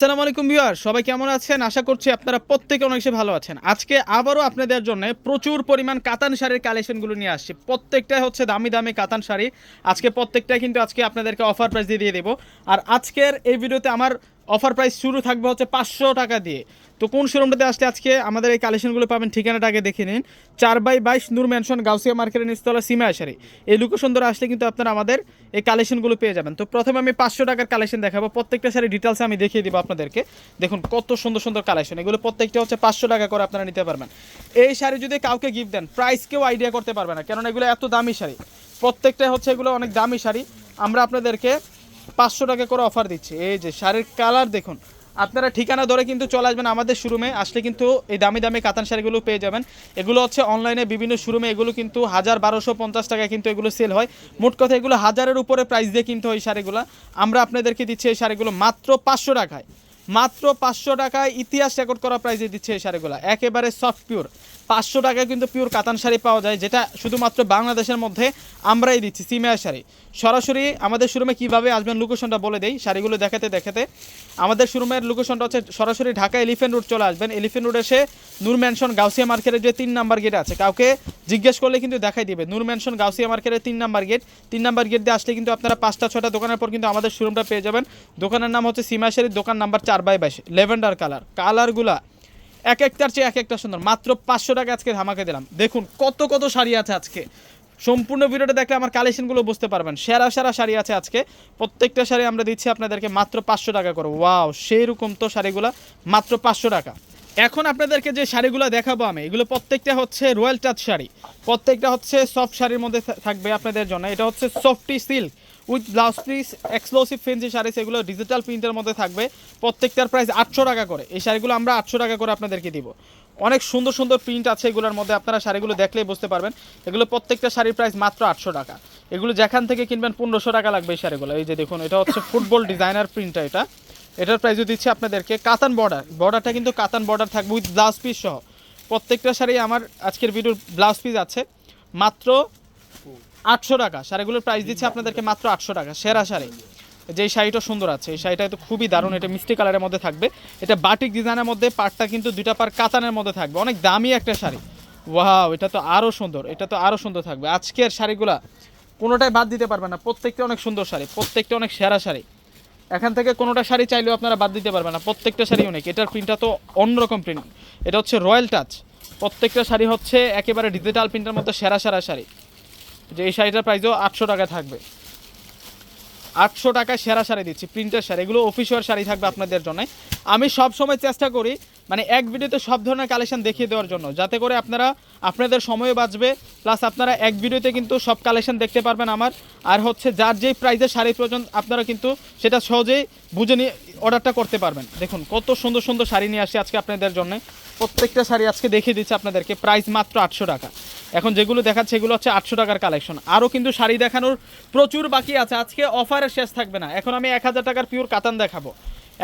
আসসালামু আলাইকুম ভিউয়ার, সবাই কেমন আছেন? আশা করছি আপনারা প্রত্যেকে অনেক ভালো আছেন। আজকে আবারও আপনাদের জন্য প্রচুর পরিমাণ কাতান শাড়ির কালেকশনগুলো নিয়ে আসছি। প্রত্যেকটাই হচ্ছে দামি দামি কাতান শাড়ি। আজকে প্রত্যেকটাই কিন্তু আজকে আপনাদেরকে অফার প্রাইস দিয়ে দিয়ে দেবো। আর আজকের এই ভিডিওতে আমার অফার প্রাইস শুরু থাকবে হচ্ছে পাঁচশো টাকা দিয়ে। তো কোন শোরুমটাতে আসলে আজকে আমাদের এই কালেকশনগুলো পাবেন ঠিকানাটা আগে দেখে নিন। চার বাই বাইশ নূর ম্যানশন গাউসিয়া মার্কেটের নিচতলা, সীমা আসারি এই লোকেশন ধরে আসলে কিন্তু আপনারা আমাদের এই কালেকশনগুলো পেয়ে যাবেন। তো প্রথমে আমি পাঁচশো টাকার কালেকশন দেখাবো। প্রত্যেকটা শাড়ি ডিটেলস আমি দেখিয়ে দিব আপনাদেরকে। দেখুন কত সুন্দর সুন্দর কালেকশন এগুলো প্রত্যেকটা হচ্ছে পাঁচশো টাকা করে আপনারা নিতে পারবেন। এই শাড়ি যদি কাউকে গিফট দেন প্রাইস কেউ আইডিয়া করতে পারবে না। কেননা এগুলো এত দামি শাড়ি। প্রত্যেকটা হচ্ছে এগুলো অনেক দামি শাড়ি। আমরা আপনাদেরকে পাঁচশো টাকা করে অফার দিচ্ছি। এই যে শাড়ির কালার দেখুন। আপনারা ঠিকানা ধরে কিন্তু চলে আসবেন আমাদের শোরুমে আসলে কিন্তু এই দামি দামি কাতান শাড়িগুলো পেয়ে যাবেন। এগুলো হচ্ছে অনলাইনে বিভিন্ন শোরুমে এগুলো কিন্তু হাজার বারোশো পঞ্চাশ টাকায় কিন্তু এগুলো সেল হয়। মোট কথা এগুলো হাজারের উপরে প্রাইস দিয়ে কিনতে এই শাড়িগুলো। আমরা আপনাদেরকে দিচ্ছি এই শাড়িগুলো মাত্র পাঁচশো টাকায়। মাত্র পাঁচশো টাকায় ইতিহাস রেকর্ড করা প্রাইসে দিচ্ছে এই শাড়িগুলো। একেবারে সফট পিওর পাঁচশো টাকায় কিন্তু পিওর কাতান শাড়ি পাওয়া যায়, যেটা শুধুমাত্র বাংলাদেশের মধ্যে আমরাই দিচ্ছি সিমেয়ার শাড়ি। সরাসরি আমাদের শোরুমে কীভাবে আসবেন লোকেশনটা বলে দেই, শাড়িগুলো দেখাতে দেখাতে। আমাদের শোরুমের লোকেশনটা হচ্ছে সরাসরি ঢাকা এলিফেন্ট রোড চলে আসবেন। এলিফেন্ট রোড এসে নূর ম্যানশন গাউসিয়া মার্কেটের যে তিন নাম্বার গেট আছে, কাউকে জিজ্ঞেস করলে কিন্তু দেখাই দিবে। নূর ম্যানশন গাউসিয়া মার্কেটের তিন নাম্বার গেট তিন নাম্বার গেট দিয়ে আসলে কিন্তু আপনারা পাঁচটা ছটা দোকানের পর কিন্তু আমাদের শোরুমটা পেয়ে যাবেন। দোকানের নাম হচ্ছে সীমাশারির দোকান নাম্বার চার বাই বাইশ, লেভেন্ডার কালার। কালারগুলা এক একটার চেয়ে এক একটা সুন্দর। মাত্র পাঁচশো টাকা আজকে ধামাকে দিলাম। দেখুন, কত কত শাড়ি আছে আজকে। সম্পূর্ণ ভিডিওটা দেখলে আমার কালেকশনগুলো বুঝতে পারবেন। সেরা সেরা শাড়ি আছে আজকে। প্রত্যেকটা শাড়ি আমরা দিচ্ছি আপনাদেরকে মাত্র পাঁচশো টাকা করে। ওয়াও সেই রকম তো শাড়িগুলো মাত্র পাঁচশো টাকা। এখন আপনাদেরকে যে শাড়িগুলো দেখাবো আমি, এগুলো প্রত্যেকটা হচ্ছে রয়্যাল টাচ শাড়ি। প্রত্যেকটা হচ্ছে সফট শাড়ির মধ্যে থাকবে আপনাদের জন্য। এটা হচ্ছে softy silk with blouse piece exclusive fancy sari, সেগুলো ডিজিটাল প্রিন্টের মধ্যে থাকবে। প্রত্যেকটার প্রাইস আটশো টাকা করে। এই শাড়িগুলো আমরা আটশো টাকা করে আপনাদেরকে দিব। অনেক সুন্দর সুন্দর প্রিন্ট আছে এগুলোর মধ্যে, আপনারা শাড়িগুলো দেখলেই বুঝতে পারবেন। এগুলো প্রত্যেকটা শাড়ির প্রাইস মাত্র আটশো টাকা। এগুলো যেখান থেকে কিনবেন পনেরোশো টাকা লাগবে এই শাড়িগুলো। এই যে দেখুন, এটা হচ্ছে ফুটবল ডিজাইনার প্রিন্টটা এটা। এটার প্রাইসও দিচ্ছে আপনাদেরকে কাতান বর্ডার বর্ডারটা কিন্তু কাতান বর্ডার থাকবে উইথ ব্লাউজ পিস সহ। প্রত্যেকটা শাড়ি আমার আজকের ভিডিওর ব্লাউজ পিস আছে। মাত্র আটশো টাকা। শাড়িগুলোর প্রাইস দিচ্ছে আপনাদেরকে মাত্র আটশো টাকা, সেরা শাড়ি। যে শাড়িটা সুন্দর আছে, এই শাড়িটা তো খুবই দারুণ, এটা মিষ্টি কালারের মধ্যে থাকবে। এটা বাটিক ডিজাইনের মধ্যে, পাটটা কিন্তু দুইটা পার কাতানের মধ্যে থাকবে, অনেক দামি একটা শাড়ি। ওয়াও, এটা তো আরও সুন্দর, এটা তো আরও সুন্দর থাকবে। আজকের শাড়িগুলা কোনোটাই বাদ দিতে পারবে না, প্রত্যেকটা অনেক সুন্দর শাড়ি, প্রত্যেকটা অনেক সেরা শাড়ি। এখান থেকে কোনোটা শাড়ি চাইলেও আপনারা বাদ দিতে পারবেন না, প্রত্যেকটা শাড়ি অনেক এটার প্রিন্টটা তো অন্যরকম প্রিন্ট এটা হচ্ছে রয়্যাল টাচ প্রত্যেকটা শাড়ি হচ্ছে একেবারে ডিজিটাল প্রিন্টের মধ্যে সেরা সেরা শাড়ি। যে এই শাড়িটার প্রাইসও আটশো টাকা থাকবে। আটশো টাকায় সেরা শাড়ি দিচ্ছি প্রিন্টের শাড়ি। এগুলো অফিসিয়াল শাড়ি থাকবে আপনাদের জন্য। আমি সব সময় চেষ্টা করি মানে এক ভিডিওতে সব ধরনের কালেকশন দেখিয়ে দেওয়ার জন্য, যাতে করে আপনারা, আপনাদের সময় বাঁচবে প্লাস আপনারা এক ভিডিওতে কিন্তু সব কালেকশন দেখতে পারবেন আমার। আর হচ্ছে যার যেই প্রাইসের শাড়ি প্রয়োজন, আপনারা কিন্তু সেটা সহজেই বুঝে নিয়ে অর্ডারটা করতে পারবেন। দেখুন, কত সুন্দর সুন্দর শাড়ি নিয়ে আসছি আজকে আপনাদের জন্য। প্রত্যেকটা শাড়ি আজকে দেখিয়ে দিচ্ছে আপনাদেরকে প্রাইস মাত্র আটশো টাকা। এখন যেগুলো দেখাচ্ছে এগুলো হচ্ছে আটশো টাকার কালেকশন আরও কিন্তু শাড়ি দেখানোর প্রচুর বাকি আছে। আজকে অফারের শেষ থাকবে না। এখন আমি এক হাজার টাকার পিওর কাতান দেখাবো।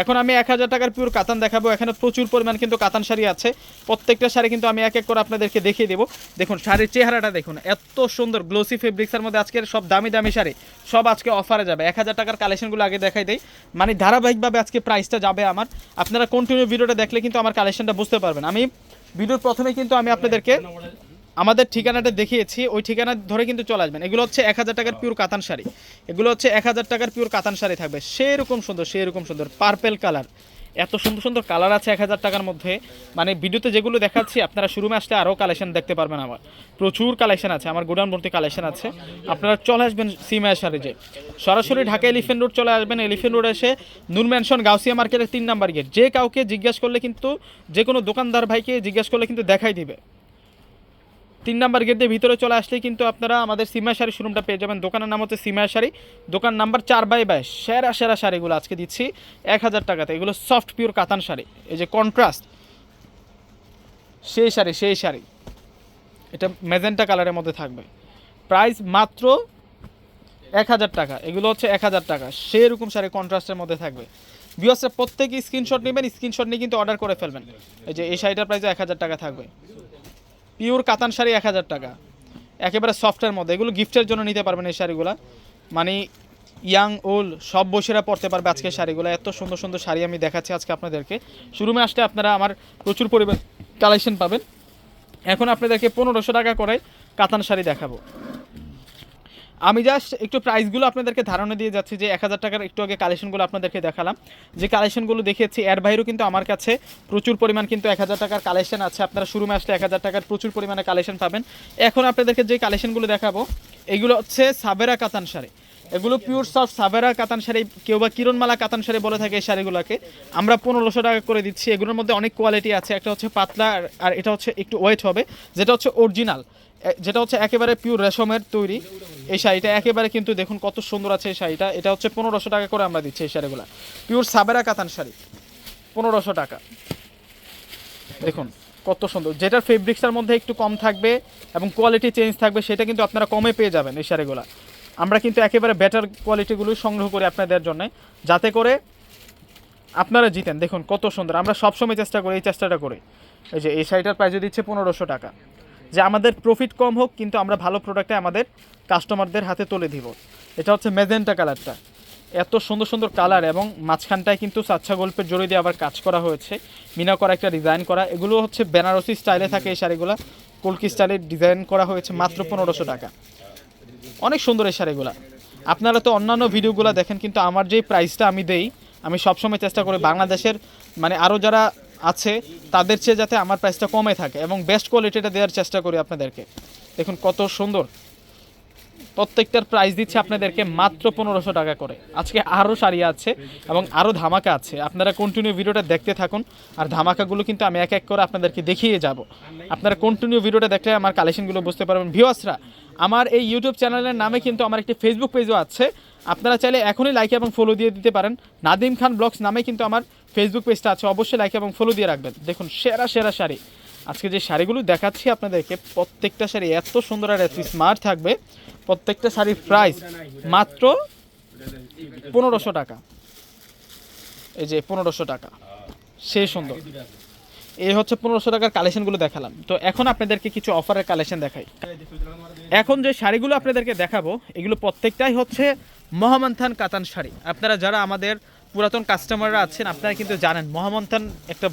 এখন আমি এক হাজার টাকার পিওর কাতান দেখাবো। এখানে প্রচুর পরিমাণ কিন্তু কাতান শাড়ি আছে। প্রত্যেকটা শাড়ি কিন্তু আমি এক এক করে আপনাদেরকে দেখিয়ে দেবো। দেখুন, শাড়ির চেহারাটা দেখুন, এত সুন্দর গ্লোসি ফেব্রিক্সের মধ্যে আজকের সব দামি দামি শাড়ি, সব আজকে অফারে যাবে। এক হাজার টাকার কালেকশনগুলো আগে দেখাই দেয় মানে ধারাবাহিকভাবে আজকে প্রাইসটা যাবে আমার। আপনারা কন্টিনিউ ভিডিওটা দেখলে কিন্তু আমার কালেকশনটা বুঝতে পারবেন। আমি ভিডিওর প্রথমে কিন্তু আমি আপনাদেরকে আমাদের ঠিকানাটা দেখিয়েছি, ওই ঠিকানা ধরে কিন্তু চলে আসবেন। এগুলো হচ্ছে এক হাজার টাকার পিওর কাতান শাড়ি। এগুলো হচ্ছে এক হাজার টাকার পিওর কাতান শাড়ি থাকবে। সেরকম সুন্দর সেরকম সুন্দর পার্পেল কালার এত সুন্দর সুন্দর কালার আছে এক হাজার টাকার মধ্যে। মানে ভিডিওতে যেগুলো দেখাচ্ছি, আপনারা শুরুমে আসলে আরও কালেকশন দেখতে পারবেন আমার। প্রচুর কালেকশন আছে, আমার গোডাউন ভর্তি কালেকশন আছে। আপনারা চলে আসবেন সিমায়া শাড়িজে সরাসরি ঢাকা এলিফেন্ট রোড চলে আসবেন। এলিফেন্ট রোড এসে নূর ম্যানশন গাউসিয়া মার্কেটের তিন নাম্বার গেট যে কাউকে জিজ্ঞেস করলে কিন্তু, যে কোনো দোকানদার ভাইকে জিজ্ঞেস করলে কিন্তু দেখাই দিবে। তিন নাম্বার গেট দিয়ে ভিতরে চলে আসলেই কিন্তু আপনারা আমাদের সীমা শাড়ি শোরুমটা পেয়ে যাবেন। দোকানের নাম হচ্ছে সীমা শাড়ি। দোকান নাম্বার চার বাই বাইশ সেরা সেরা শাড়িগুলো আজকে দিচ্ছি। এক হাজার টাকাতে। এগুলো সফট পিওর কাতান শাড়ি। এই যে কন্ট্রাস্ট সেই শাড়ি সেই শাড়ি। এটা মেজেন্টা কালারের মধ্যে থাকবে। প্রাইস মাত্র এক হাজার টাকা। এগুলো হচ্ছে এক হাজার টাকা। সেরকম শাড়ি কন্ট্রাস্টের মধ্যে থাকবে। বিয়সে প্রত্যেকে স্ক্রিনশট নেবেন। স্ক্রিনশট নিয়ে কিন্তু অর্ডার করে ফেলবেন। এই যে এই শাড়িটার প্রাইস এক হাজার টাকা থাকবে। পিওর কাতান শাড়ি এক হাজার টাকা। একেবারে সফটের মধ্যে। এগুলো গিফটের জন্য নিতে পারবেন এই শাড়িগুলো। মানে ইয়াং ওল সব বসেরা পড়তে পারবে আজকে শাড়িগুলো। এত সুন্দর সুন্দর শাড়ি আমি দেখাচ্ছি আজকে আপনাদেরকে। শোরুমে আসলে আপনারা আমার প্রচুর পরিমাণ কালেকশন পাবেন। এখন আপনাদেরকে পনেরোশো টাকা করে কাতান শাড়ি দেখাবো। আমি জাস্ট একটু প্রাইসগুলো আপনাদেরকে ধারণা দিয়ে যাচ্ছি যে এক হাজার টাকার একটু আগে কালেকশনগুলো আপনাদেরকে দেখালাম। যে কালেকশনগুলো দেখিয়েছি, এর বাইরেও কিন্তু আমার কাছে প্রচুর পরিমাণ কিন্তু এক হাজার টাকার কালেকশন আছে। আপনারা শুরুমে আসলে এক হাজার টাকার প্রচুর পরিমাণে কালেকশন পাবেন। এখন আপনাদেরকে যে কালেকশনগুলো দেখাবো, এগুলো হচ্ছে সাবেরা কাতান শাড়ি। এগুলো পিওর সফট সাবেরা কাতান শাড়ি, কেউ বা কিরণমালা কাতান শাড়ি বলে থাকে এই শাড়িগুলোকে। আমরা পনেরোশো টাকা করে দিচ্ছি। এগুলোর মধ্যে অনেক কোয়ালিটি আছে। একটা হচ্ছে পাতলা আর এটা হচ্ছে একটু ওয়েট হবে, যেটা হচ্ছে অরিজিনাল যেটা হচ্ছে একেবারে পিওর রেশমের তৈরি। এই শাড়িটা একেবারে কিন্তু দেখুন কত সুন্দর আছে এই শাড়িটা। এটা হচ্ছে পনেরোশো টাকা করে আমরা দিচ্ছি এই শাড়িগুলো। পিওর সাবেরা কাতান শাড়ি, পনেরোশো টাকা। দেখুন কত সুন্দর। যেটার ফেব্রিক্সটার মধ্যে একটু কম থাকবে এবং কোয়ালিটি চেঞ্জ থাকবে, সেটা কিন্তু আপনারা কমে পেয়ে যাবেন এই শাড়িগুলো। আমরা কিন্তু একেবারে বেটার কোয়ালিটিগুলো সংগ্রহ করি আপনাদের জন্য, যাতে করে আপনারা জিতেন। দেখুন কত সুন্দর। আমরা সবসময় চেষ্টা করি, এই চেষ্টাটা করি। এই যে, এই শাড়িটার প্রাইস দিচ্ছে পনেরোশো টাকা। যে আমাদের প্রফিট কম হোক, কিন্তু আমরা ভালো প্রোডাক্টে আমাদের কাস্টমারদের হাতে তুলে দিব। এটা হচ্ছে মেজেন্টা কালারটা এত সুন্দর সুন্দর কালার এবং মাঝখানটায় কিন্তু সাচ্ছা গল্পের জড়ি দিয়ে আবার কাজ করা হয়েছে। মিনা করা একটা ডিজাইন করা। এগুলো হচ্ছে বেনারসি স্টাইলে থাকে এই শাড়িগুলো। কলকি স্টাইলে ডিজাইন করা হয়েছে মাত্র পনেরোশো টাকা। অনেক সুন্দর এই শাড়িগুলো। আপনারা তো অন্যান্য ভিডিওগুলো দেখেন, কিন্তু আমার যেই প্রাইসটা আমি দেই, আমি সবসময় চেষ্টা করি বাংলাদেশের মানে আরও যারা আছে, তাদের চেয়ে যাতে আমার প্রাইসটা কমে থাকে এবং বেস্ট কোয়ালিটিটা দেওয়ার চেষ্টা করি আপনাদেরকে। দেখুন কত সুন্দর। প্রত্যেকটার প্রাইস দিচ্ছে আপনাদেরকে মাত্র পনেরোশো টাকা করে। আজকে আরও শাড়ি আছে এবং আরও ধামাকা আছে। আপনারা কন্টিনিউ ভিডিওটা দেখতে থাকুন। আর ধামাকাগুলো কিন্তু আমি এক এক করে আপনাদেরকে দেখিয়ে যাব। আপনারা কন্টিনিউ ভিডিওটা দেখলে আমার কালেকশনগুলো বুঝতে পারবেন। ভিউয়ার্সরা আমার এই ইউটিউব চ্যানেলের নামে কিন্তু আমার একটি ফেসবুক পেজও আছে। আপনারা চাইলে এখনই লাইক এবং ফলো দিয়ে দিতে পারেন। নাদিম খান ব্লগস নামে কিন্তু আমার ফেসবুক পেজটা আছে, অবশ্যই লাইক এবং ফলো দিয়ে রাখবেন। দেখুন, সেরা সেরা শাড়ি। আজকে যে শাড়িগুলো দেখাচ্ছি আপনাদেরকে, প্রত্যেকটা শাড়ি এত সুন্দর আর এত স্মার্ট থাকবে। প্রত্যেকটা শাড়ির প্রাইস মাত্র পনেরোশো টাকা। এই যে পনেরোশো টাকা। সে সুন্দর। এই হচ্ছে পনেরোশো টাকার কালেকশনগুলো দেখালাম। তো এখন আপনাদেরকে কিছু অফারের কালেকশন দেখাই। এখন যে শাড়িগুলো আপনাদেরকে দেখাবো, এগুলো প্রত্যেকটাই হচ্ছে মহামন্থান কাতান শাড়ি। আপনারা যারা আমাদের পুরাতন কাস্টমাররা আছেন আপনারা কিন্তু জানেন মহামন্থন একটা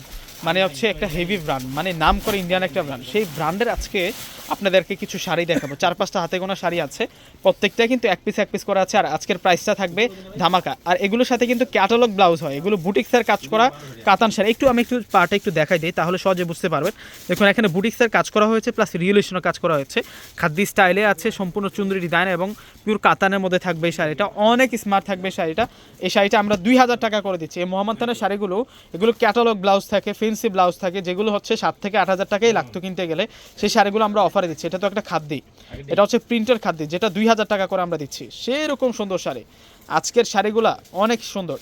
মানে হচ্ছে একটা হেভি ব্র্যান্ড মানে নাম করে ইন্ডিয়ান একটা ব্র্যান্ড সেই ব্র্যান্ডের আজকে আপনাদেরকে কিছু শাড়ি দেখাবো। চার পাঁচটা হাতে গোনা শাড়ি আছে। প্রত্যেকটাই কিন্তু এক পিস এক পিস করা আছে, আর আজকের প্রাইসটা থাকবে ধামাকা। আর এগুলোর সাথে কিন্তু ক্যাটালগ ব্লাউজ হয়। এগুলো বুটিক্সের কাজ করা কাতান শাড়ি। একটু আমি একটু পার্টে একটু দেখাই দিই, তাহলে সহজে বুঝতে পারবেন। দেখুন, এখানে বুটিক্সের কাজ করা হয়েছে প্লাস রিয়েলেশনের কাজ করা হয়েছে। খাদ্দি স্টাইলে আছে, সম্পূর্ণ চুন্দ্রি ডিজাইন এবং পিওর কাতানের মধ্যে থাকবে এই শাড়িটা। অনেক স্মার্ট থাকবে শাড়িটা। এই শাড়িটা আমরা দুই হাজার টাকা করে দিচ্ছি। এই মোহাম্মদ শাড়িগুলো, এগুলো ক্যাটালগ ব্লাউজ থাকে ফেন্সি ব্লাউজ থাকে যেগুলো হচ্ছে সাত থেকে আট হাজার টাকাই লাগতো কিনতে গেলে সেই শাড়িগুলো আমরা অফারে দিচ্ছি। এটা তো একটা খাদ্যি। এটা হচ্ছে প্রিন্টের খাদ্যি যেটা দুই হাজার টাকা করে আমরা দিচ্ছি। সেরকম সুন্দর শাড়ি। আজকের শাড়িগুলা অনেক সুন্দর।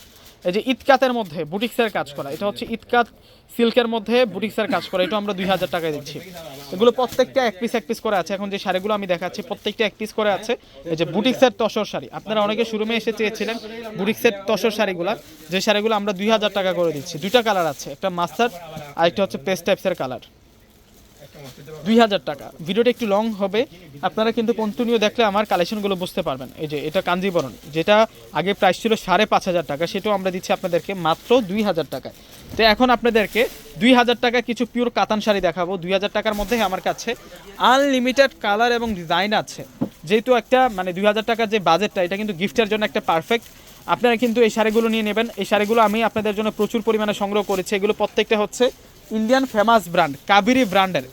এই যে ইতকাতের মধ্যে বুটিক্সের কাজ করা, এটা হচ্ছে ইতকাত সিল্কের মধ্যে বুটিক্সের কাজ করা, এটা আমরা দুই হাজার টাকায় দিচ্ছি। এগুলো প্রত্যেকটা এক পিস এক পিস করে আছে। এখন যে শাড়িগুলো আমি দেখাচ্ছি, প্রত্যেকটা এক পিস করে আছে। এই যে বুটিক্সের তসর শাড়ি, আপনারা অনেকে শুরুমে এসে চেয়েছিলেন বুটিক্সের তসর শাড়িগুলো। যে শাড়িগুলো আমরা দুই হাজার টাকা করে দিচ্ছি, দুইটা কালার আছে, একটা মাস্টার আর একটা হচ্ছে পেস্ট টাইপসের কালার। দুই হাজার টাকা। ভিডিওটা একটু লং হবে। আপনারা কিন্তু কন্টিনিউ দেখলে আমার কালেকশনগুলো বুঝতে পারবেন। এই যে, এটা কাঞ্জিবরণ। যেটা আগে প্রাইস ছিল সাড়ে পাঁচ হাজার টাকা, সেটাও আমরা দিচ্ছি আপনাদেরকে মাত্র দুই হাজার টাকায়। তো এখন আপনাদেরকে দুই হাজার টাকা কিছু পিওর কাতান শাড়ি দেখাবো। দুই হাজার টাকার মধ্যে আমার কাছে আনলিমিটেড কালার এবং ডিজাইন আছে। যেহেতু একটা মানে দুই হাজার টাকার যে বাজেটটা এটা কিন্তু গিফটের জন্য একটা পারফেক্ট আপনারা কিন্তু এই শাড়িগুলো নিয়ে নেবেন। এই শাড়িগুলো আমি আপনাদের জন্য প্রচুর পরিমাণে সংগ্রহ করেছি। এগুলো প্রত্যেকটা হচ্ছে ইন্ডিয়ান ফেমাস ব্র্যান্ড কাবেরি ব্র্যান্ডের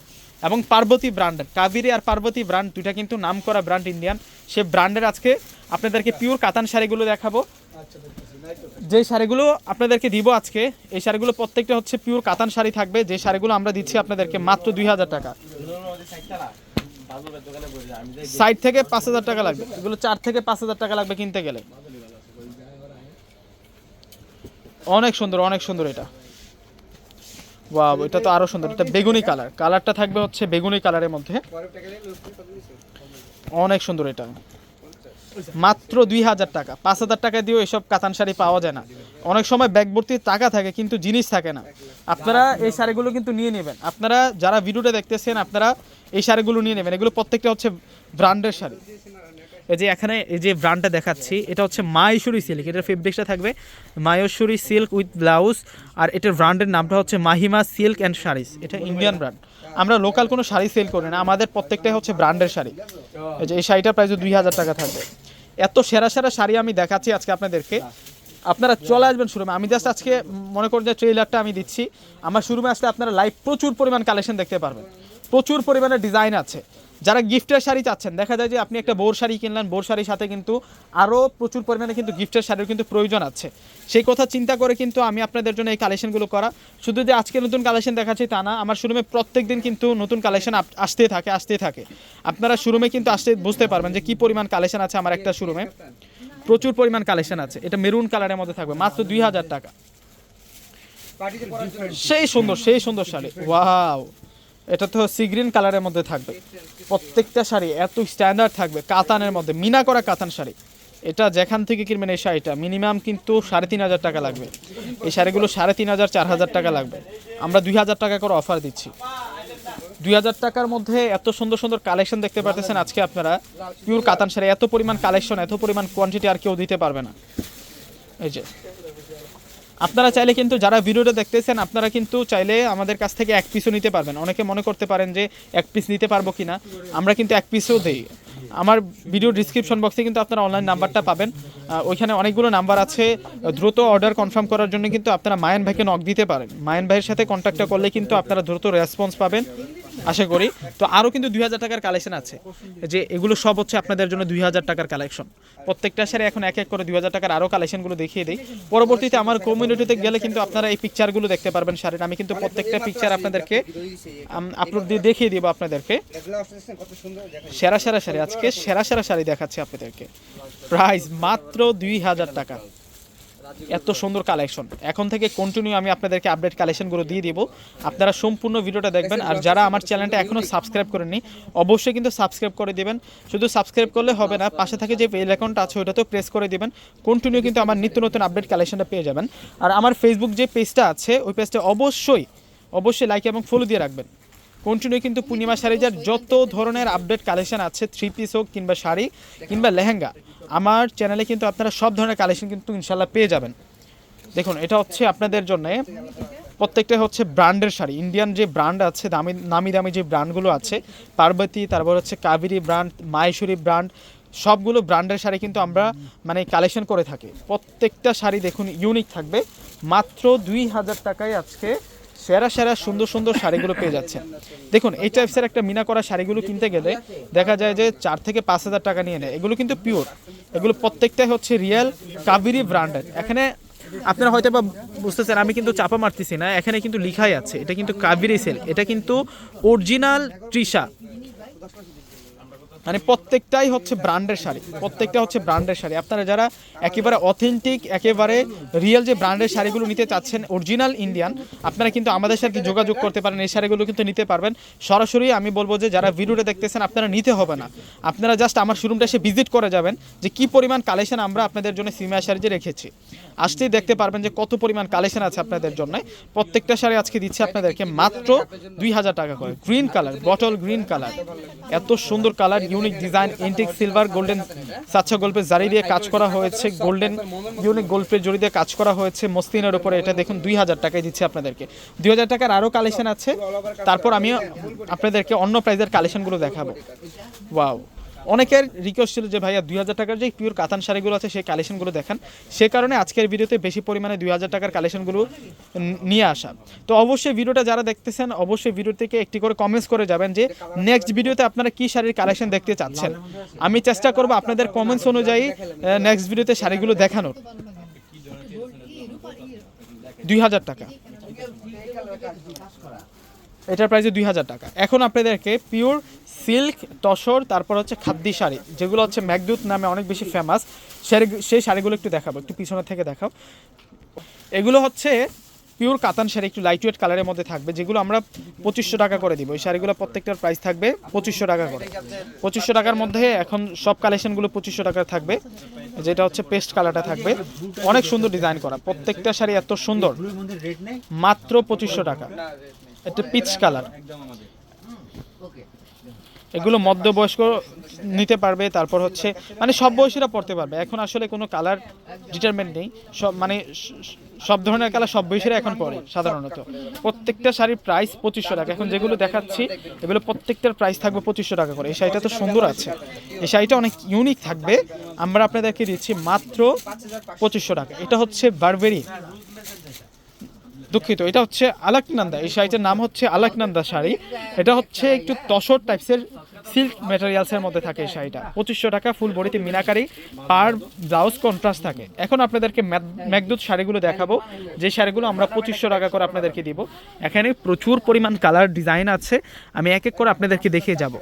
এবং পার্বতী ব্র্যান্ড কাবেরি আর পার্বতী ব্র্যান্ড দুইটা কিন্তু নাম করা ব্র্যান্ড ইন্ডিয়ান সে ব্র্যান্ডের আজকে আপনাদেরকে পিওর কাতান শাড়িগুলো দেখাবো। যে শাড়িগুলো আপনাদেরকে দিব আজকে, এই শাড়িগুলো প্রত্যেকটা হচ্ছে পিওর কাতান শাড়ি থাকবে। যে শাড়িগুলো আমরা দিচ্ছি আপনাদেরকে মাত্র দুই হাজার টাকা। সাইড থেকে পাঁচ হাজার টাকা লাগবে। এগুলো চার থেকে পাঁচ হাজার টাকা লাগবে কিনতে গেলে। অনেক সুন্দর অনেক সুন্দর এটা। ওয়াও এটা তো আরও সুন্দর, এটা বেগুনি কালার কালারটা থাকবে হচ্ছে বেগুনি কালারের মধ্যে। অনেক সুন্দর এটা। মাত্র দুই হাজার টাকা। পাঁচ হাজার টাকা দিয়েও এসব কাতান শাড়ি পাওয়া যায় না। অনেক সময় ব্যাগ ভর্তি টাকা থাকে, কিন্তু জিনিস থাকে না। আপনারা এই শাড়িগুলো কিন্তু নিয়ে নেবেন। আপনারা যারা ভিডিওটা দেখতেছেন, আপনারা এই শাড়িগুলো নিয়ে নেবেন। এগুলো প্রত্যেকটা হচ্ছে ব্র্যান্ডের শাড়ি। এই যে এখানে এই যে ব্র্যান্ডটা দেখাচ্ছি, এটা হচ্ছে মাহেশ্বরী সিল্ক এটার ফেব্রিক্সটা থাকবে মাহেশ্বরী সিল্ক উইথ ব্লাউজ আর এটার ব্র্যান্ডের নামটা হচ্ছে মাহিমা সিল্ক অ্যান্ড শাড়িস, এটা ইন্ডিয়ান ব্র্যান্ড আমরা লোকাল কোনো শাড়ি সেল করি না, আমাদের প্রত্যেকটাই হচ্ছে ব্র্যান্ডের শাড়ি। এই যে এই শাড়িটার প্রাইস দুই হাজার টাকা থাকবে। এত সেরা সেরা শাড়ি আমি দেখাচ্ছি আজকে আপনাদেরকে। আপনারা চলে আসবেন শোরুমে আমি জাস্ট আজকে মনে করেন যে ট্রেলারটা আমি দিচ্ছি। আমার শোরুমে আসলে আপনারা লাইভ প্রচুর পরিমাণ কালেকশন দেখতে পারবেন। প্রচুর পরিমাণে ডিজাইন আছে। যারা গিফটের শাড়ি চাচ্ছেন দেখা যায় যে আপনি একটা বোর শাড়ি কিনলেন বোর শাড়ির সাথে কিন্তু আরও প্রচুর পরিমাণে কিন্তু গিফটের শাড়ির কিন্তু প্রয়োজন আছে। সেই কথা চিন্তা করে কিন্তু আমি আপনাদের জন্য এই কালেকশনগুলো করা। শুধু যে আজকে নতুন কালেকশন দেখাচ্ছি তা না আমার শোরুমে প্রত্যেক দিন কিন্তু নতুন কালেকশন আসতেই থাকে আসতেই থাকে। আপনারা শোরুমে কিন্তু আসতে বুঝতে পারবেন যে কি পরিমাণ কালেকশন আছে আমার একটা শোরুমে প্রচুর পরিমাণ কালেকশন আছে এটা মেরুন কালারের মধ্যে থাকবে মাত্র দুই হাজার টাকা। সেই সুন্দর সেই সুন্দর শাড়ি ওয়াও। এটা তো সি গ্রিন কালারের মধ্যে থাকবে। প্রত্যেকটা শাড়ি এত স্ট্যান্ডার্ড থাকবে, কাতানের মধ্যে, মিনা করা কাতান শাড়ি। এটা যেখান থেকে কিনবেন এই শাড়িটা মিনিমাম কিন্তু সাড়ে তিন হাজার টাকা লাগবে। এই শাড়িগুলো সাড়ে তিন হাজার, চার হাজার টাকা লাগবে। আমরা দুই হাজার টাকা করে অফার দিচ্ছি। দুই হাজার টাকার মধ্যে এত সুন্দর সুন্দর কালেকশন দেখতে পারতেছেন আজকে আপনারা। পিওর কাতান শাড়ি, এত পরিমাণ কালেকশন এত পরিমাণ কোয়ান্টিটি আর কেউ দিতে পারবে না। এই যে আপনারা চাইলে কিন্তু যারা ভিডিওটা দেখতেছেন, আপনারা কিন্তু চাইলে আমাদের কাছ থেকে এক পিসও নিতে পারবেন। অনেকে মনে করতে পারেন যে এক পিস নিতে পারব কিনা। আমরা কিন্তু এক পিসও দেই। আমার ভিডিও ডিসক্রিপশন বক্সে কিন্তু আপনারা অনলাইন নাম্বারটা পাবেন। ওইখানে অনেকগুলো নাম্বার আছে। দ্রুত অর্ডার কনফার্ম করার জন্য কিন্তু আপনারা মায়ন ভাইকে নক দিতে পারেন। মায়ন ভাইয়ের সাথে কন্ট্যাক্টটা করলে কিন্তু আপনারা দ্রুত রেসপন্স পাবেন। আশা করি। তো আরও কিন্তু দুই হাজার টাকার কালেকশন আছে। যে এগুলো সব হচ্ছে আপনাদের জন্য দুই হাজার টাকার কালেকশন প্রত্যেকটা শাড়ি এখন এক এক করে দুই হাজার টাকার আরও কালেকশনগুলো দেখিয়ে দিই। পরবর্তীতে আমার কমিউনিটিতে গেলে কিন্তু আপনারা এই পিকচারগুলো দেখতে পারবেন শাড়ির। আমি কিন্তু প্রত্যেকটা পিকচার আপনাদেরকে আপলোড দিয়ে দেখিয়ে দিব আপনাদেরকে। সেরা সেরা শাড়ি। আজকে সেরা সেরা শাড়ি দেখাচ্ছি আপনাদেরকে। প্রাইস মাত্র দুই হাজার টাকা। এত সুন্দর কালেকশন এখন থেকে কন্টিনিউ আমি আপনাদেরকে আপডেট কালেকশনগুলো দিয়ে দিব। আপনারা সম্পূর্ণ ভিডিওটা দেখবেন। আর যারা আমার চ্যানেলটা এখনও সাবস্ক্রাইব করেননি, অবশ্যই কিন্তু সাবস্ক্রাইব করে দিবেন। শুধু সাবস্ক্রাইব করলে হবে না, পাশে থাকে যে বেল অ্যাকাউন্ট আছে ওটা তো প্রেস করে দিবেন। কন্টিনিউ কিন্তু আমার নিত্য নতুন আপডেট কালেকশনটা পেয়ে যাবেন। আর আমার ফেসবুক যে পেজটা আছে, ওই পেজটা অবশ্যই অবশ্যই লাইক এবং ফলো দিয়ে রাখবেন। কন্টিনিউ কিন্তু পূর্ণিমা শাড়ি যার যত ধরনের আপডেট কালেকশন আছে থ্রি পিস হোক কিংবা শাড়ি কিংবা লেহেঙ্গা আমার চ্যানেলে কিন্তু আপনারা সব ধরনের কালেকশন কিন্তু ইনশাল্লাহ পেয়ে যাবেন। দেখুন, এটা হচ্ছে আপনাদের জন্য প্রত্যেকটা হচ্ছে ব্র্যান্ডের শাড়ি। ইন্ডিয়ান যে ব্র্যান্ড আছে, দামি, নামি দামি যে ব্র্যান্ডগুলো আছে, পার্বতী, তারপর হচ্ছে কাবেরী ব্র্যান্ড মাহেশ্বরী ব্র্যান্ড সবগুলো ব্র্যান্ডের শাড়ি কিন্তু আমরা মানে কালেকশন করে থাকি। প্রত্যেকটা শাড়ি দেখুন ইউনিক থাকবে। মাত্র দুই হাজার টাকায় আজকে সেরা সেরা সুন্দর সুন্দর শাড়িগুলো পেয়ে যাচ্ছেন। দেখুন, এই টাইপসের একটা মিনা করা শাড়িগুলো কিনতে গেলে দেখা যায় যে চার থেকে পাঁচ হাজার টাকা নিয়ে নেয়। এগুলো কিন্তু পিওর এগুলো প্রত্যেকটাই হচ্ছে রিয়েল কাবেরি ব্র্যান্ডের এখানে আপনারা হয়তো বা বুঝতেছেন, আমি কিন্তু চাপা মারতেছি না। এখানে কিন্তু লিখাই আছে, এটা কিন্তু কাবেরি সেল এটা কিন্তু অরিজিনাল তৃষা মানে প্রত্যেকটাই হচ্ছে ব্র্যান্ডের শাড়ি, প্রত্যেকটা হচ্ছে ব্র্যান্ডের শাড়ি। আপনারা যারা একেবারে অথেন্টিক একেবারে রিয়েল যে ব্র্যান্ডের শাড়িগুলো নিতে চাচ্ছেন অরিজিনাল ইন্ডিয়ান আপনারা কিন্তু আমাদের সাথে যোগাযোগ করতে পারেন, এই শাড়িগুলো কিন্তু নিতে পারবেন। সরাসরি আমি বলব যে যারা ভিডিওটা দেখতেছেন, আপনারা নিতে হবে না। আপনারা জাস্ট আমার শোরুমটা এসে ভিজিট করে যাবেন যে কি পরিমাণ কালেকশন আমরা আপনাদের জন্য সিমিয়া শাড়িতে রেখেছি। আসতেই দেখতে পারবেন যে কত পরিমাণ কালেকশন আছে আপনাদের জন্য। প্রত্যেকটা শাড়ি আজকে দিচ্ছে আপনাদেরকে মাত্র দুই হাজার টাকা করে। Green colour bottle green colour এত সুন্দর colour unique design antique silver golden সাচ্চা গল্পের জারি দিয়ে কাজ করা হয়েছে গোল্ডেন ইউনিক গল্পের জড়ি দিয়ে কাজ করা হয়েছে মস্তিনের উপরে। এটা দেখুন, দুই হাজার টাকায় দিচ্ছি আপনাদেরকে। দুই হাজার টাকার আরও কালেকশন আছে। তারপর আমি আপনাদেরকে অন্য প্রাইজের কালেকশনগুলো দেখাবো। ওয়াও অনেকের রিকোয়েস্ট ছিল যে, ভাইয়া, দুই হাজার টাকার যে পিওর কাতান শাড়িগুলো আছে, সেই কালেকশনগুলো দেখান। সে কারণে আজকের ভিডিওতে বেশি পরিমাণে দুই হাজার টাকার কালেকশনগুলো নিয়ে আসা। তো অবশ্যই ভিডিওটা যারা দেখতেছেন, অবশ্যই ভিডিও থেকে একটি করে কমেন্টস করে যাবেন যে নেক্সট ভিডিওতে আপনারা কি শাড়ির কালেকশন দেখতে চাচ্ছেন? আমি চেষ্টা করব আপনাদের কমেন্টস অনুযায়ী নেক্সট ভিডিওতে শাড়িগুলো দেখানোর। দুই হাজার টাকা। এটার প্রাইসে দুই হাজার টাকা। এখন আপনাদেরকে পিওর সিল্ক তসর, তারপর হচ্ছে খাদ্যি শাড়ি, যেগুলো হচ্ছে ম্যাকদুত নামে অনেক বেশি ফেমাস সেই শাড়িগুলো একটু দেখাবো, একটু পিছনে থেকে দেখাও। এগুলো হচ্ছে পিওর কাতান শাড়ি, একটু লাইট ওয়েট কালারের মধ্যে থাকবে, যেগুলো আমরা পঁচিশশো টাকা করে দিব। এই শাড়িগুলো প্রত্যেকটার প্রাইস থাকবে পঁচিশশো টাকা করে। পঁচিশশো টাকার মধ্যে এখন সব কালেকশনগুলো পঁচিশশো টাকার থাকবে, যেটা হচ্ছে পেস্ট কালারটা থাকবে। অনেক সুন্দর ডিজাইন করা, প্রত্যেকটা শাড়ি এত সুন্দর, মাত্র পঁচিশশো টাকা। এটা পিচ কালার এগুলো মধ্যবয়স্ক নিতে পারবে, তারপর হচ্ছে মানে সব বয়সীরা পড়তে পারবে। এখন আসলে কোনো কালার ডিটারমেন্ট নেই। সব মানে সব ধরনের কালার সব বয়সীরা এখন পড়ে সাধারণত। প্রত্যেকটা শাড়ির প্রাইস পঁচিশশো টাকা। এখন যেগুলো দেখাচ্ছি, এগুলো প্রত্যেকটার প্রাইস থাকবে পঁচিশশো টাকা করে। এই শাড়িটা তো সুন্দর আছে। এই শাড়িটা অনেক ইউনিক থাকবে। আমরা আপনাদেরকে দিচ্ছি মাত্র পঁচিশশো টাকা। এটা হচ্ছে বারবেরি দুঃখিত, এটা হচ্ছে আলাকনান্দা। এই শাড়িটার নাম হচ্ছে আলাকনান্দা শাড়ি। এটা হচ্ছে একটু তসর টাইপসের সিল্ক ম্যাটেরিয়ালসের মধ্যে থাকে এই শাড়িটা। পঁচিশশো টাকা ফুল বডিতে মিনাকারি, পার ব্লাউজ কন্ট্রাস্ট থাকে। এখন আপনাদেরকে মেঘদূত শাড়িগুলো দেখাবো। যে শাড়িগুলো আমরা পঁচিশশো টাকা করে আপনাদেরকে দিব। এখানে প্রচুর পরিমাণ কালার ডিজাইন আছে। আমি এক এক করে আপনাদেরকে দেখিয়ে যাব।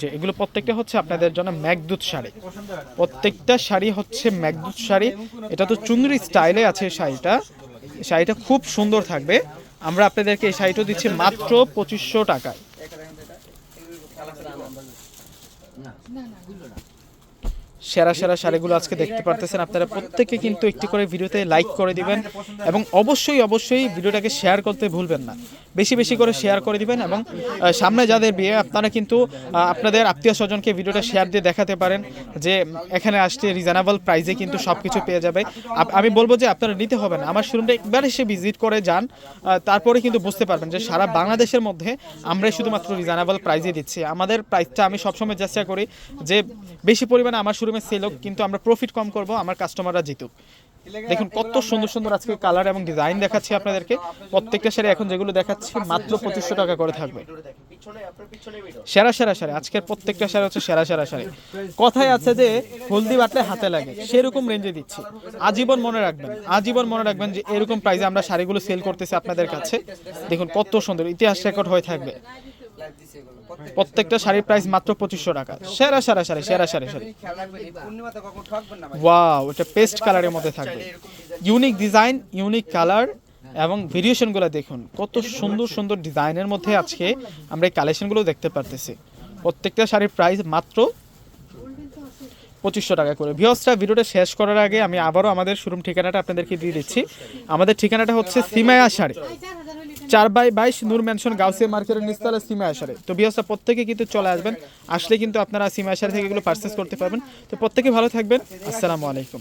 যে, এগুলো প্রত্যেকটা হচ্ছে আপনাদের জন্য ম্যাগদুত শাড়ি। প্রত্যেকটা শাড়ি হচ্ছে ম্যাগদুত শাড়ি। এটা তো চুনরি স্টাইলে আছে শাড়িটা। শাড়িটা খুব সুন্দর থাকবে। আমরা আপনাদেরকে এই শাড়িটা দিচ্ছি মাত্র পঁচিশশো টাকায়। সেরা সেরা শাড়িগুলো আজকে দেখতে পারতেছেন। আপনারা প্রত্যেকে কিন্তু একটি করে ভিডিওতে লাইক করে দিবেন এবং অবশ্যই অবশ্যই ভিডিওটাকে শেয়ার করতে ভুলবেন না। বেশি বেশি করে শেয়ার করে দিবেন এবং সামনে যাদের বিয়ে, আপনারা কিন্তু আপনাদের আত্মীয় স্বজনকে ভিডিওটা শেয়ার দিয়ে দেখাতে পারেন যে এখানে আসতে রিজনেবল প্রাইসে কিন্তু সব কিছু পেয়ে যাবে। আমি বলব যে আপনারা নিতে হবে না। আমার শোরুমটা একবার এসে ভিজিট করে যান তারপরে কিন্তু বুঝতে পারবেন যে সারা বাংলাদেশের মধ্যে আমরা শুধুমাত্র রিজনেবল প্রাইসে দিচ্ছি। আমাদের প্রাইসটা আমি সবসময় চেষ্টা করি যে বেশি পরিমাণে আমার শোরুমে সেল হোক, কিন্তু আমরা প্রফিট কম করব, আমার কাস্টমাররা জিতুক। দেখুন, কত সুন্দর সুন্দর আজকে কালার এবং ডিজাইন দেখাচ্ছি আপনাদেরকে। প্রত্যেকটা শাড়ি এখন যেগুলো দেখাচ্ছি, মাত্র পঁচিশশো টাকা করে থাকবে। সেরা সেরা শাড়ি আজকের প্রত্যেকটা শাড়ি হচ্ছে সেরা সেরা শাড়ি। কথায় আছে যে, হলদি বাটলে হাতে লাগে। সেরকম রেঞ্জে দিচ্ছি। আজীবন মনে রাখবেন, আজীবন মনে রাখবেন যে, এরকম প্রাইসে আমরা শাড়িগুলো সেল করতেছি আপনাদের কাছে। দেখুন, কত সুন্দর। ইতিহাস রেকর্ড হয়ে থাকবে। প্রত্যেকটা শাড়ির প্রাইস মাত্র পঁচিশশো টাকা। সেরা সেরা শাড়ি সেরা সেরা শাড়ি ওয়াও এটা পেস্ট কালারের মধ্যে থাকবে। ইউনিক ডিজাইন ইউনিক কালার এবং ভেরিয়েশনগুলো দেখুন, কত সুন্দর সুন্দর ডিজাইনের মধ্যে আজকে আমরা এই কালেকশনগুলো দেখতে পারতেছি। প্রত্যেকটা শাড়ির প্রাইস মাত্র পঁচিশশো টাকা করে। ভিওসটা ভিডিওটা শেষ করার আগে আমি আবারও আমাদের শোরুম ঠিকানাটা আপনাদেরকে দিয়ে দিচ্ছি। আমাদের ঠিকানাটা হচ্ছে সিমায়া শাড়ি। চার বাই বাইশ নূর ম্যানশন গাউসিয়া মার্কেটের নিচতলা সীমা আসারে তো বিহসা প্রত্যেকে কিন্তু চলে আসবেন। আসলে কিন্তু আপনারা সীমা আসার থেকে এগুলো পারচেস করতে পারবেন। তো প্রত্যেকে ভালো থাকবেন। আসসালামু আলাইকুম।